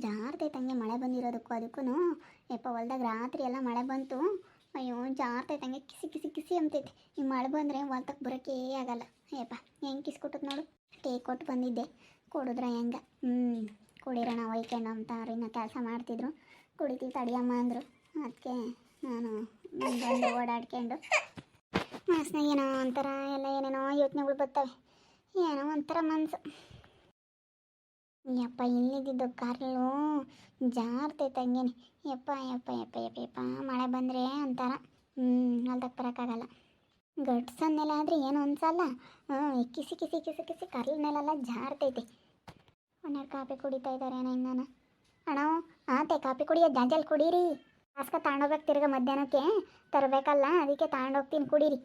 ಜಾರ್ತೈತಂಗೆ ಮಳೆ ಬಂದಿರೋದಕ್ಕೂ ಅದಕ್ಕೂ ಯಪ್ಪ, ಹೊಲ್ದಾಗ ರಾತ್ರಿ ಎಲ್ಲ ಮಳೆ ಬಂತು. ಅಯ್ಯೋ ಜಾರ್ತೈತಂಗೆ ಕಿಸಿ ಕಿಸಿ ಕಿಸಿ ಅಂತೈತಿ ಈ ಮಳೆ ಬಂದರೆ ಹೊಲ್ತಕ್ಕೆ ಬರೋಕ್ಕೇ ಆಗಲ್ಲ. ಯಪ್ಪ ಹೆಂಗೆ ಕಿಸ್ ಕೊಟ್ಟದ್ ನೋಡು. ಟೇ ಕೊಟ್ಟು ಬಂದಿದ್ದೆ. ಕೊಡಿದ್ರ ಹೆಂಗೆ? ಹ್ಞೂ ಕುಡಿರೋಣ ವೈಕೆಂಡ್ ಅಂತ ಅವ್ರು ಕೆಲಸ ಮಾಡ್ತಿದ್ರು. ಕುಡಿತೀವಿ ತಡಿಯಮ್ಮ ಅಂದರು. ಅದಕ್ಕೆ ನಾನು ಬಂದು ಓಡಾಡ್ಕೊಂಡು ಮನಸ್ಸಿನಾಗ ಏನೋ ಒಂಥರ ಎಲ್ಲ ಏನೇನೋ ಯೋಚನೆಗಳು ಬರ್ತವೆ. ಏನೋ ಒಂಥರ ಮನ್ಸು. ಯಪ್ಪ, ಇಲ್ಲಿದ್ದಿದ್ದು ಕಾರ್ಲು ಜಾರ್ತೈತೆ ಹಂಗೇನೆ ಯಪ್ಪ ಯಪ್ಪ ಯಪ್ಪ ಯಪ್ಪ ಯಪ್ಪ, ಮಳೆ ಬಂದರೆ ಒಂಥರ ಹ್ಞೂ ಅಲ್ದಕ್ಕೆ ಬರೋಕ್ಕಾಗಲ್ಲ. ಗಟ್ಸನ್ನೆಲ್ಲ ಆದರೆ ಏನು ಅನ್ಸಲ್ಲ. ಹ್ಞೂ ಕಿಸಿ ಕಿಸಿ ಕಿಸಿ ಕಿಸಿ ಕರ್ಲ ಮೇಲೆಲ್ಲ ಜಾರ್ತೈತೆ ಒಂದೆರಡು ಕಾಫಿ ಕುಡಿತಾ ಇದ್ದಾರೆ ಏನೋ ಹಿಂಗಾನ ಅಣ್ಣ, ಆತೆ ಕಾಫಿ ಕುಡಿಯೋ ಜಾಜಲ್ಲಿ ಕುಡೀರಿ. ಆಸ್ಕ ತಗೊಂಡೋಗ್ಬೇಕು ತಿರ್ಗ ಮಧ್ಯಾಹ್ನಕ್ಕೆ. ತರಬೇಕಲ್ಲ, ಅದಕ್ಕೆ ತಗೊಂಡೋಗ್ತೀನಿ ಕುಡೀರಿ.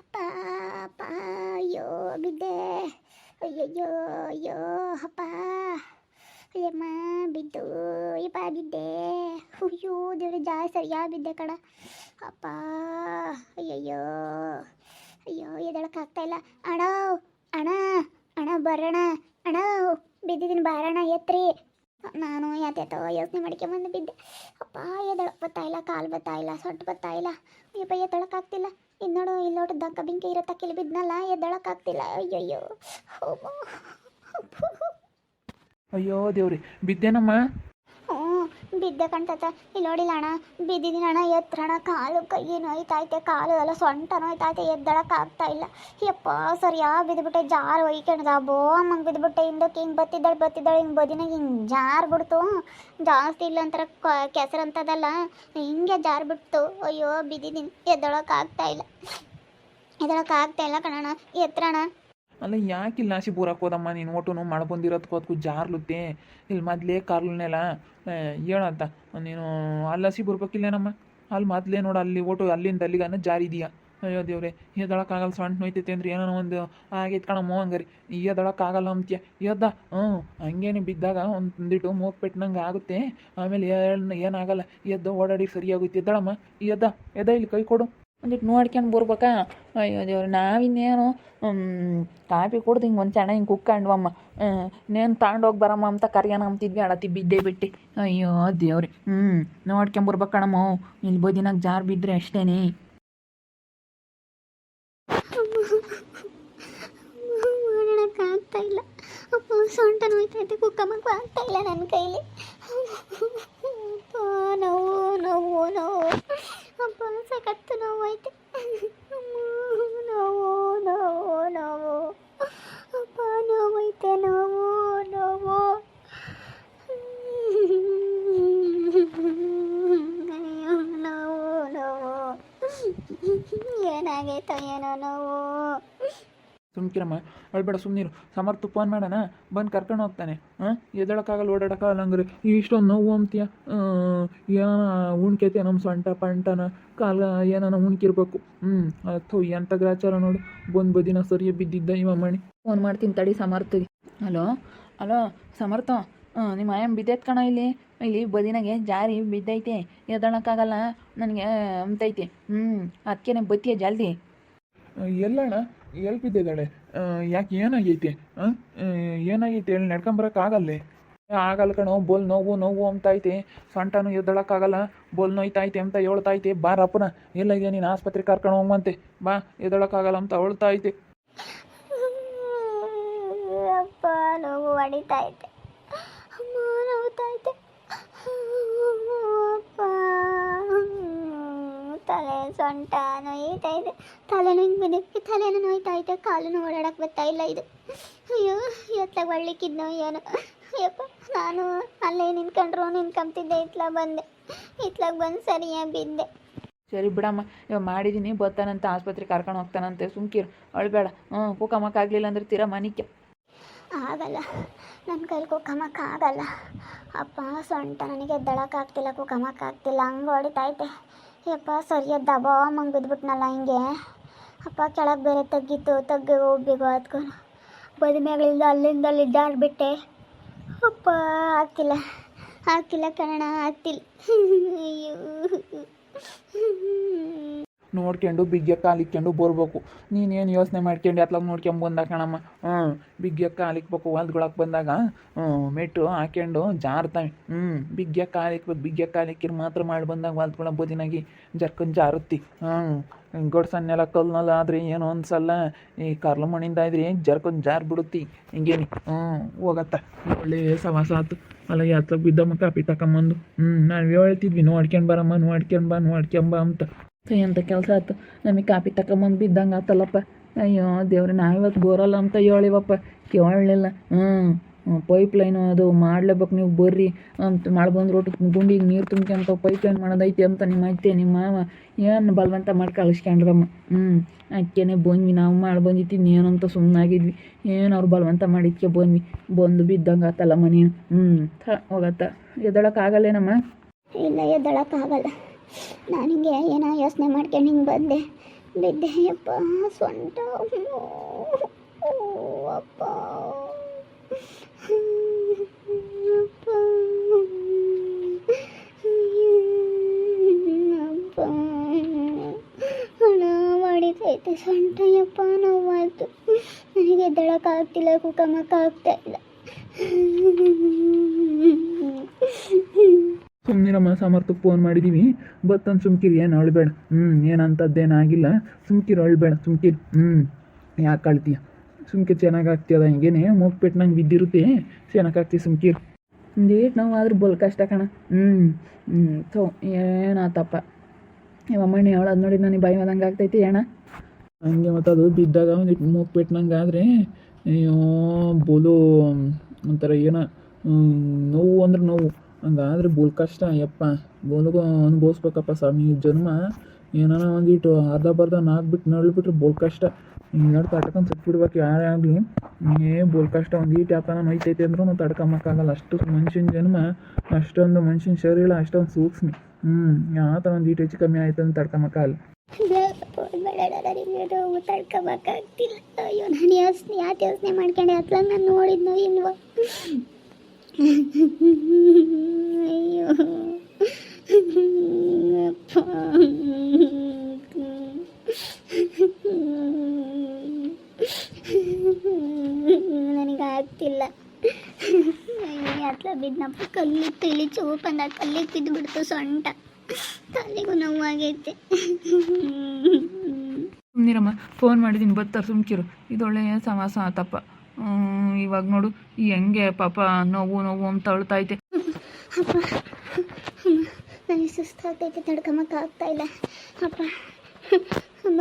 ಅಪ್ಪ ಅಪ್ಪ, ಅಯ್ಯೋ, ಬಿದ್ದೆ. ಅಯ್ಯಯ್ಯೋ, ಅಯ್ಯೋ, ಅಪ್ಪ. ಅಯ್ಯಮ್ಮ, ಬಿದ್ದು ಅಯ್ಯಪ್ಪ ಬಿದ್ದೆ. ಅಯ್ಯೋ ದೇವ್ರೆ, ಜಾಸ್ತಿ ಸರಿಯಾ ಬಿದ್ದೆ ಕಡ ಅಪ್ಪ, ಅಯ್ಯಯ್ಯೋ. ಅಯ್ಯೋ ಎದಳಕ್ಕಾಗ್ತಾ ಇಲ್ಲ. ಅಣ್ಣ ಅಣ ಅಣ್ಣ ಬರೋಣ. ಅಣ್ಣ ಬಿದ್ದಿದ್ದೀನಿ ಬಾರಣ, ಎತ್ರಿ. ನಾನು ಯಾತೇತೋ ಯೋಚನೆ ಮಾಡ್ಕೊಂಬಂದು ಬಿದ್ದೆ. ಅಪ್ಪ ಎದಳಕ್ಕೆ ಬರ್ತಾಯಿಲ್ಲ ಕಾಲು ಬತ್ತಾಯಿಲ್ಲ ಸೊಟ್ಟು ಬತ್ತಾಯಿಲ್ಲ ಅಯ್ಯಪ್ಪ ಯಪ್ಪ ಎದ್ದಳಕ್ಕಾಗ್ತಿಲ್ಲ. ಇದು ನೋಡು ಇಲ್ಲಿ ನೋಡು ದಕ್ಕ ಬಿಂಕಿ ಇರತ್ತ ಕೆಲ ಬಿದ್ನಲ್ಲ ಎದ್ದಳಕ್ಕಾಗ್ತಿಲ್ಲ ಅಯ್ಯಯ್ಯೋ. ಅಯ್ಯೋ ದೇವ್ರಿ ಬಿದ್ದೇನಮ್ಮ? ಹ್ಞೂ, ಬಿದ್ದೆ ಕಣ್ತತ ಇಲ್ಲಿ ನೋಡಿಲ್ಲ ಅಣ್ಣ ಬಿದ್ದಿದ್ದೀನಿ ಅಣ್ಣ ಎತ್ತರಣ ಕಾಲು ಕೈ ನೋಯ್ತಾಯ್ತೆ ಕಾಲು ಎಲ್ಲ ಸೊಂಟ ನೋಯ್ತಾಯ್ತೆ ಎದ್ದಳಕ್ಕೆ ಆಗ್ತಾ ಇಲ್ಲ. ಯಪ್ಪ ಸರಿಯಾ ಬಿದ್ದುಬಿಟ್ಟೆ ಜಾರು ಒಯ್ಕೊಂಡ್ದ. ಬೋ, ಅಮ್ಮಂಗೆ ಬಿದ್ದುಬಿಟ್ಟೆ ಹಿಂದಕ್ಕೆ ಹಿಂಗೆ ಬತ್ತಿದ್ದಾಳೆ ಬತ್ತಿದ್ದಾಳೆ, ಹಿಂಗೆ ಬದಿನಾಗ ಹಿಂಗೆ ಜಾರು ಬಿಡ್ತು. ಜಾಸ್ತಿ ಇಲ್ಲ ಅಂತಾರ, ಕ ಅಂತದಲ್ಲ ಹಿಂಗೆ ಜಾರು ಬಿಡ್ತು. ಅಯ್ಯೋ, ಬಿದ್ದಿದ್ದೀನಿ, ಎದ್ದೊಳಕ್ಕೆ ಆಗ್ತಾ ಇಲ್ಲ. ಎದ್ದೊಳಕ್ಕೆ ಆಗ್ತಾ ಇಲ್ಲ ಕಣಣ್ಣ ಎತ್ತರಣ ಅಲ್ಲ ಇಲ್ಲಿ ನಾಸಿ ಬೂರಕ್ಕೆ ಹೋದಮ್ಮ ನೀನು? ಒಟ್ಟು ಮಳೆ ಬಂದಿರೋದು ಅದಕ್ಕೂ ಜಾರ್ಲುತ್ತೆ. ಇಲ್ಲಿ ಮೊದಲೇ ಕಾರ್ಲನೆಲ್ಲ ಹೇಳಂತ. ನೀನು ಅಲ್ಲಿ ಹಸಿ ಬರ್ಬೇಕಿಲ್ಲೇನಮ್ಮ? ಅಲ್ಲಿ ಮೊದಲೇ ನೋಡು, ಅಲ್ಲಿ ಓಟು ಅಲ್ಲಿಂದ ಅಲ್ಲಿಗನ್ನ ಜಾರಿದೀಯ ಅಯ್ಯೋ ದೇವ್ರೆ ಎದ್ದೊಳಕ್ಕಾಗಲ್ಲ ಸಣ್ಣ ನೋಯ್ತೈತೆ ಅಂದ್ರೆ ಏನೋ ಒಂದು ಆಗೈತೆ ಕಣಮ್ಮ ಹಂಗಾರಿ. ಎದ್ದಳಕ್ಕಾಗಲ್ಲ ಅಂತ್ಯ. ಎದ್ದ, ಹ್ಞೂ, ಹಂಗೇನೆ ಬಿದ್ದಾಗ ಒಂದಿಟ್ಟು ಮೂಗ್ ಪೆಟ್ಟಿನಂಗೆ ಆಗುತ್ತೆ. ಆಮೇಲೆ ಏನ್- ಏನಾಗಲ್ಲ, ಎದ್ದ ಓಡಾಡಿ ಸರಿಯಾಗುತ್ತೆ. ಎದ್ದಳಮ್ಮ, ಎದ್ದ ಎದ್ದ ಇಲ್ಲಿ ಕೈ ಕೊಡು. ಒಂದಿಟ್ಟು ನೋಡ್ಕೊಂಡು ಬರ್ಬೇಕಾ. ಅಯ್ಯೋ ದೇವ್ರು, ನಾವಿನ್ನೇನು ಕಾಫಿ ಕುಡ್ದು ಹಿಂಗೆ ಒಂದು ಚೆನ್ನಾಗಿ ಹಿಂಗೆ ಕುಕ್ಕಂಡ್ವಮ್ಮ ನೇನು ತಗೊಂಡೋಗಿ ಬರಮ್ಮ ಅಂತ ಕರಿಯೋಣ ಅಂತಿದ್ವಿ ಅಡತಿ ಬಿದ್ದೆ ಬಿಟ್ಟು. ಅಯ್ಯೋ ದೇವ್ರಿ ಹ್ಞೂ ನೋಡ್ಕೊಂಡು ಕಣಮ್ಮ. ಇಲ್ಲಿ ಬದಿನಾಗ ಜಾರ್ ಬಿದ್ದರೆ ಅಷ್ಟೇನೆ. ಮಾಡೋಕ್ಕಾಗ್ತಾ ಇಲ್ಲ. ಸೊಂಟ ನೋಯ್ತೈತೆ ಕುಕ್ಕಮ್ಮಕ್ಕೂ ಆಗ್ತಾ ಇಲ್ಲ ನನ್ನ ಕೈಲಿ. ಅಪ್ಪ ನೋವು ನೋವು ನೋವು ಅಪ್ಪ ಸಖತ್ತು ನೋವು ಐತೆ ಅಮ್ಮ, ನೋವು ನೋವು ನೋವು ಅಪ್ಪ ನೋವೈತೆ ನೋವು ನೋವು ಅಯ್ಯೋ, ನೋವು ನೋವು ಏನಾಗೈತೋ ಏನೋ ನೋವು ಸುಮ್ಕಿರಮ್ಮ ಅಳ್ಬೇಡ ಸುಮ್ಮನಿರು ಸಮರ್ಥ ಫೋನ್ ಮಾಡೋಣ. ಬಂದು ಕರ್ಕೊಂಡು ಹೋಗ್ತಾನೆ. ಹಾಂ ಎದಳಕ್ಕಾಗಲ್ಲ ಓಡಾಡೋಕ್ಕಾಗಲ್ಲ ಹಂಗ್ರಿ. ಇಷ್ಟೊಂದು ನೋವು ಅಂತೀಯ ಏನೋ ಉಣ್ಕೈತೆ ನಮ್ಮ ಸೊಂಟ ಪಂಟನ? ಕಾಲ ಏನಾನ ಉಣ್ಕಿರ್ಬೇಕು. ಹ್ಞೂ ಅಥೋ ಎಂಥ ಗ್ರಾಚಾರ ನೋಡು. ಬಂದು ಬದಿನ ಸರಿಯ ಬಿದ್ದಿದ್ದ ಇವ ಮಣಿ. ಫೋನ್ ಮಾಡ್ತೀನಿ ತಡಿ ಸಮರ್ಥಿಗೆ. ಹಲೋ? ಹಲೋ ಸಮರ್ಥ? ಹಾಂ ನಿಮ್ಮ ಆಯಾಮ್ ಬಿದ್ದೈತೆ ಕಣ ಇಲ್ಲಿ. ಇಲ್ಲಿ ಬದಿನಾಗೆ ಜಾರಿ ಬಿದ್ದೈತೆ. ಎದಳಕ್ಕಾಗಲ್ಲ ನನಗೆ ಅಂತೈತೆ ಹ್ಞೂ ಅದಕ್ಕೆ ಬತ್ತಿಯ ಜಲ್ದಿ? ಎಲ್ಲಣ್ಣ. ಎಲ್ಲಿ ಬಿದ್ದಿದ್ದಾಳೆ ಯಾಕೆ ಏನಾಗೈತೆ? ಏನಾಗೈತೆ? ಹೇಳಿ ನಡ್ಕೊಂಬರಕ್ಕಾಗಲ್ಲೇ ಆಗಲ್ಲ? ಕಣೋ, ಬೋಲ್ ನೋವು ನೋವು ಅಂತ ಐತೆ ಸೊಂಟನು ಎದ್ದಳಕ್ಕಾಗಲ್ಲ. ಬೋಲ್ ನೋಯ್ತೈತೆ ಅಂತ ಹೇಳ್ತೈತೆ ರಪುನ ಇಲ್ಲ ನೀನು ಆಸ್ಪತ್ರೆ ಕರ್ಕೊಂಡು ಹೋಗಂತೆ ಬಾ, ಎದ್ದಳಕ್ಕಾಗಲ್ಲ ಅಂತ ಅಪ್ಪ, ನೋವು ತಲೆ ಸೊಂಟ ನೋಯ್ತಾ ಇದೆ. ತಲೆನೂ ಹಿಂಗೆ ಬಿದ್ದಕ್ಕೆ ತಲೆನೂ ನೋಯ್ತಾ ಐತೆ ಕಾಲು ಓಡಾಡಕ್ಕೆ ಬರ್ತಾ ಇಲ್ಲ ಇದು. ಅಯ್ಯೋ ಎತ್ತಲಾಗ ಒಳ್ಳಿಕ್ಕಿದ್ನೋ ಏನೋ. ಅಯ್ಯಪ್ಪ ನಾನು ಅಲ್ಲೇ ನಿಂತ್ಕೊಂಡ್ರು ನಿಂತ್ಕೊಂತಿದ್ದೆ ಇತ್ಲಾಗ ಬಂದೆ. ಇತ್ಲಾಗ ಬಂದು ಸರಿಯಾಗಿ ಬಿದ್ದೆ. ಸರಿ ಬಿಡಮ್ಮ ಇವಾಗ ಮಾಡಿದ್ದೀನಿ ಬರ್ತಾನಂತ ಆಸ್ಪತ್ರೆ ಕರ್ಕೊಂಡು ಹೋಗ್ತಾನಂತೆ. ಸುಮ್ಕಿರು. ಅಳ್ಬೇಡ. ಹ್ಞೂ ಕೂಕಮ್ಮಕ್ಕಾಗಲಿಲ್ಲ ಅಂದ್ರೆ ತೀರ ಮನಿಕೆ. ಆಗಲ್ಲ. ನನ್ನ ಕೈಲಿ ಕುಕ್ಕಮಕ್ಕಾಗಲ್ಲ ಅಪ್ಪ ಸೊಂಟ ನನಗೆ ಎದ್ದಳಕ್ಕಾಗ್ತಿಲ್ಲ ಕೂಕಮ್ಮಕ್ಕಾಗ್ತಿಲ್ಲ ಹಂಗೆ ಹೊಡಿತೈತೆ ಯಪ್ಪ ಸರಿಯಾದ ದಬಾ, ಮಂಗೆ ಬಿದ್ಬಿಟ್ನಲ್ಲ ಹಿಂಗೆ. ಅಪ್ಪ, ಕೆಳಗೆ ಬೇರೆ ತಗ್ಗಿತ್ತು, ತಗ್ಗಿ ಹೋಗ್ಬೇಕು ಅದ್ಕೊಂಡು. ಬದಿಮೆಗಳಿಂದ ಅಲ್ಲಿಂದ ಅಲ್ಲಿ ಜಾರ್ಬಿಟ್ಟೆ ಅಪ್ಪ, ಆಗ್ತಿಲ್ಲ ಆಗ್ತಿಲ್ಲ ಕಣ ಆಗ್ತಿಲ್ಲ ಅಯ್ಯೋ. ನೋಡ್ಕೊಂಡು ಬಿಗ್ಗೆ ಕಾಲಿಕ್ಕೊಂಡು ಬರ್ಬೇಕು. ನೀನೇನು ಯೋಚನೆ ಮಾಡ್ಕೊಂಡು? ಅತ್ಲಾಗ ನೋಡ್ಕೊಂಡು ಬಂದ ಕಣಮ್ಮ. ಹ್ಞೂ ಬಿಗ್ಗೆ ಕಾಲಿಕ್ಬೇಕು. ಹೊಲ್ದೊಳಗೆ ಬಂದಾಗ ಹ್ಞೂ ಮೆಟ್ಟು ಹಾಕ್ಯಂಡು ಜಾರ್ತವೆ ಹ್ಞೂ ಬಿಗ್ಗೆ ಕಾಲಿಕ್ಬೇಕು ಬಿಗ್ಗೆ ಕಾಲಿಕ್ಕಿರ್ ಮಾತ್ರ ಮಾಡಿ ಬಂದಾಗ ಹೊಲ್ದೊಳಗೆ ಬದಿನಾಗಿ ಜರ್ಕೊಂಡು ಜಾರುತ್ತಿ. ಹ್ಞೂ ಗೊಡ್ಸನ್ನೆಲ್ಲ ಕಲ್ನಲ್ಲ ಆದರೆ ಏನು ಅನ್ಸಲ್ಲ ಈ ಕರ್ಲು ಮಣ್ಣಿಂದ ಇದ್ರಿ ಜರ್ಕೊಂಡು ಜಾರ್ ಬಿಡುತ್ತಿ. ಹಿಂಗೇನಿ. ಹ್ಞೂ ಹೋಗತ್ತ. ಒಳ್ಳೆ ಸವಾಸ ಆತು. ಅಲ್ಲ ಯಾತ್ರ ಬಿದ್ದಮ್ಮ ಕಾಪಿ ತಕೊಂಬಂದು. ಹ್ಞೂ ನಾವು ಹೇಳ್ತಿದ್ವಿ ನೋಡ್ಕೊಂಡು ಬರಮ್ಮ ನೋಡ್ಕೊಂಡು ಬಾ ನೋಡ್ಕೊಂಬ ಅಂತ. ಎಂಥ ಕೆಲಸ ಆಯ್ತು ನಮಗೆ ಕಾಪಿ ತಕೊಂಬಂದು ಬಿದ್ದಂಗೆ ಆತಲ್ಲಪ್ಪ. ಅಯ್ಯೋ, ದೇವ್ರೆ ನಾ ಇವತ್ತು ಬೋರಲ್ಲ ಅಂತ ಹೇಳಿವಪ್ಪ. ಕೇಳಲಿಲ್ಲ. ಹ್ಞೂ ಪೈಪ್ ಲೈನ್ ಅದು ಮಾಡ್ಲೇಬೇಕು ನೀವು, ಬರ್ರಿ ಅಂತ ಮಾಡಿ ಬಂದ್ರೆ ಒಟ್ಟು ಗುಂಡಿಗೆ ನೀರು ತುಂಬ್ಕೊಂತ ಪೈಪ್ ಲೈನ್ ಮಾಡೋದೈತಿ ಅಂತ ನಿಮ್ಮ ಅತ್ತೆ, ನಿಮ್ಮ ಮಾವ ಏನು ಬಲವಂತ ಮಾಡಿ ಕಳಿಸ್ಕೊಂಡ್ರಮ್ಮ. ಹ್ಞೂ ಅಕ್ಕೇನೆ ಬಂದ್ವಿ ನಾವು ಮಾಡಿ ಬಂದಿತ್ತೀನಿ ಏನಂತ ಸುಮ್ಮನಾಗಿದ್ವಿ ಏನು ಅವ್ರು ಬಲವಂತ ಮಾಡಿದ್ಕೆ ಬಂದ್ವಿ ಬಂದು ಬಿದ್ದಂಗೆ ಆತಲ್ಲ ಮನೆ. ಹ್ಞೂ ಥ, ಹೋಗತ್ತ. ಎದ್ದಳಕ್ಕಾಗಲ್ಲೇನಮ್ಮ ಇಲ್ಲ ಎದ್ದಳಕ್ಕಾಗಲ್ಲ ನಾನು ಹಿಂಗೆ ಏನೋ ಯೋಚನೆ ಮಾಡ್ಕೊಂಡು ಹಿಂಗೆ ಬಂದೆ. ಬಿದ್ದೆ ಅಪ್ಪ ಸೊಂಟ. ಅಪ್ಪ. ಮಾಡಿದೈತೆ ಸೊಂಟ ಯಪ್ಪ ನೋವಾಯ್ತು ನನಗೆ ಎದ್ದಳಕ್ಕಾಗ್ತಿಲ್ಲ ಕುಕಮಕ್ಕಾಗ್ತಾ ಇಲ್ಲ ಸುಮ್ಮನಿರಮ್ಮ ಸಮರ್ಥಕ್ಕೆ ಫೋನ್ ಮಾಡಿದ್ದೀವಿ ಬತ್ತಂದು ಸುಮ್ಕಿರಿ, ಏನು ಅಳ್ಬೇಡ. ಹ್ಞೂ ಏನಂತದ್ದೇನಾಗಿಲ್ಲ. ಸುಮ್ಕಿರು, ಅಳ್ಬೇಡ, ಸುಮ್ಕಿರಿ. ಹ್ಞೂ ಯಾಕೆ ಅಳ್ತೀಯ? ಸುಮ್ಕೆ ಚೆನ್ನಾಗಿ ಆಗ್ತಿಯದ ಹಿಂಗೇನೆ ಮೂಗ್ಪೆಟ್ಟು ನಂಗೆ ಬಿದ್ದಿರುತ್ತೆ. ಚೆನ್ನಾಗಿ ಆಗ್ತೀಯ ಸುಮ್ಕಿರು ಒಂದೇಟ್ ನಾವು ಆದ್ರೆ ಬಲ್ ಕಷ್ಟ ಕಣ. ಹ್ಞೂ ಹ್ಞೂ ಥೋ, ಏನಾತಪ್ಪ. ಇವಮ್ಮಣ್ಣಿ ಅವಳದು ನೋಡಿ ನನಗೆ ಬಾಯಿ ಆದಂಗೆ ಆಗ್ತೈತಿ ಏಣ ಹಂಗೆ ಮತ್ತು ಅದು ಬಿದ್ದಾಗ ಒಂದಿಟ್ಟು ಮೂಗ್ ನಂಗೆ ಆದರೆ, ಅಯ್ಯೋ, ಬೋಲು, ಒಂಥರ ಏನೋ ನೋವು ಅಂದ್ರೆ ನೋವು. ಹಂಗಾದ್ರೆ ಬೋಲ್ ಕಷ್ಟ, ಯಪ್ಪ. ಬೋಲ್ಗೂ ಅನುಭವಿಸ್ಬೇಕಪ್ಪ ಸ್ವಾಮಿ, ಜನ್ಮ. ಏನಾನ ಒಂದಿಟ್ಟು ಅರ್ಧ ಬರ್ಧ ನಾಲ್ಕು ನಳ್ಬಿಟ್ರೆ ಬೋಲ್ ಕಷ್ಟ. ಹಿಂಗೆ ತಡ್ಕೊಂಡು ಸತ್ಬಿಡ್ಬೇಕು ಯಾರೇ ಆಗಲಿ. ಏ ಬೋಲ್ ಕಷ್ಟ ಒಂದು ಈಟ್ ಯಾತನ ಮೈತೈತೆ ಅಂದ್ರೂ ತಡ್ಕೊಂಬಕ್ಕಾಗಲ್ಲ ಅಷ್ಟು ಮನುಷ್ಯನ ಜನ್ಮ, ಅಷ್ಟೊಂದು ಮನುಷ್ಯನ ಶರೀರ, ಅಷ್ಟೊಂದು ಸೂಕ್ಷ್ಮಿ. ಹ್ಞೂ ಯಾತನ ಒಂದು ಈಟ್ ಹೆಚ್ಚು ಕಮ್ಮಿ ಆಯ್ತು ಅಂತ ತಡ್ಕೊಂಬಕ್ಕಾಗಲ್ಲ ಅಯ್ಯೋ ನಾನು ಯೋಚನೆ ಯಾಕೆ ಯೋಚನೆ ಮಾಡ್ಕೊಂಡೆ ಅತ್ಲಾಗ ನಾನು ನೋಡಿದ್ನೋ ಇಲ್ವೋ ಅಯ್ಯೋ ಅಪ್ಪ. ನನಗೆ ಆಗ್ತಿಲ್ಲ ಅಯ್ಯೋ ಅತ್ಲ ಬಿದ್ನಪ್ಪ ಕಲ್ಲಿಗೆ ತಿಳಿ ಆಗಿ ಅಲ್ಲಿ ಕಲ್ಲಿಗೆ ಬಿದ್ದು ಬಿಡ್ತು ಸೊಂಟ. ತಲೆಗೂ ಆಗೈತೆ ಸುಮ್ಮನಿರಮ್ಮ ಫೋನ್ ಮಾಡಿದ್ದೀನಿ ಬತ್ತಾರೆ ಸುಮ್ಕಿರು. ಇದೊಳ್ಳೆ ಸಮಾಸ ಆತಪ್ಪ. ಇವಾಗ ನೋಡು ಈ ಹೆಂಗೆ ಪಾಪ ನೋವು ನೋವು ಅಂತ ಅಳ್ತೈತೆ ನನಗೆ ಸುಸ್ತಾಗ್ತೈತೆ ತಡ್ಕೊಂಬಕ್ಕೆ ಆಗ್ತಾ ಇಲ್ಲ. ಅಪ್ಪ ಅಮ್ಮ.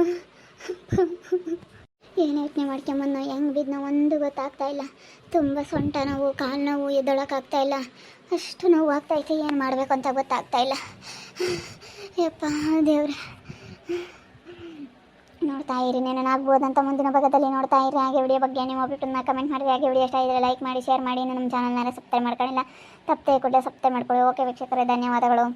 ಏನು ಯೋಚನೆ ಮಾಡ್ಕೊಂಬಂದು ಹೆಂಗೆ ಬಿದ್ನೋ ಒಂದು ಗೊತ್ತಾಗ್ತಾ ಇಲ್ಲ. ತುಂಬ ಸೊಂಟ ನೋವು, ಕಾಲು ನೋವು ಎದ್ದೊಳಕ್ಕಾಗ್ತಾ ಇಲ್ಲ. ಅಷ್ಟು ನೋವು ಆಗ್ತೈತೆ ಏನು ಮಾಡಬೇಕು ಅಂತ ಗೊತ್ತಾಗ್ತಾ ಇಲ್ಲ. ಯಪ್ಪ ದೇವ್ರೆ. ನೋಡ್ತಾ ಇರಿ ಅಂತ ಮುಂದಿನ ಭಾಗದಲ್ಲಿ ನೋಡ್ತಾ ಇರಿ. ಹಾಗೆ ವಿಡಿಯೋ ಬಗ್ಗೆ ನೀವು ಒಬ್ಬಿಟ್ಟನ್ನ ಕಮೆಂಟ್ ಮಾಡಿರಿ ಹಾಗೆ ವಿಡಿಯೋ ಇಷ್ಟ ಇದ್ದರೆ ಲೈಕ್ ಮಾಡಿ ಶೇರ್ ಮಾಡಿ. ನಮ್ಮ ಚಾನಲ್ನ ಸಬ್ಸ್ಕ್ರೈಬ್ ಮಾಡ್ಕೊಳ್ಳಿಲ್ಲ ತಪ್ಪದೆ ಕೂಡ ಸಬ್ಸ್ಕ್ರೈಬ್ ಮಾಡ್ಕೊಳ್ಳಿ. ಓಕೆ ವೀಕ್ಷಕರೇ, ಧನ್ಯವಾದಗಳು.